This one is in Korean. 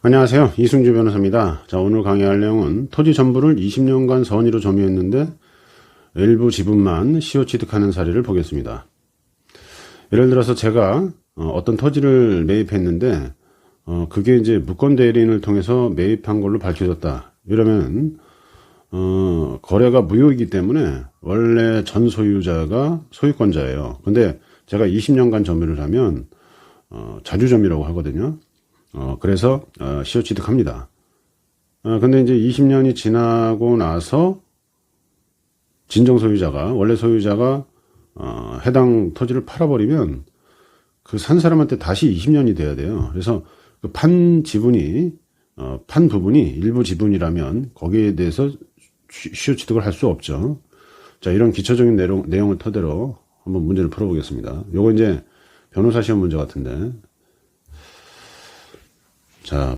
안녕하세요. 이승주 변호사입니다. 자, 오늘 강의할 내용은 토지 전부를 20년간 선의로 점유했는데 일부 지분만 시효 취득하는 사례를 보겠습니다. 예를 들어서 제가 어, 떤 토지를 매입했는데 어, 그게 이제 무권 대리인을 통해서 매입한 걸로 밝혀졌다. 이러면 어, 거래가 무효이기 때문에 원래 전 소유자가 소유권자예요. 근데 제가 20년간 점유를 하면 어, 자주점유라고 하거든요. 어, 그래서 어, 시효 취득합니다. 어, 근데 이제 20년이 지나고 나서 진정 소유자가 원래 소유자가 어, 해당 토지를 팔아버리면 그 산 사람한테 다시 20년이 돼야 돼요. 그래서 그 판 지분이 어, 판 부분이 일부 지분이라면 거기에 대해서 쉬- 시효 취득을 할 수 없죠. 자 이런 기초적인 내용, 내용을 토대로 한번 문제를 풀어보겠습니다. 요거 이제 변호사 시험 문제 같은데 자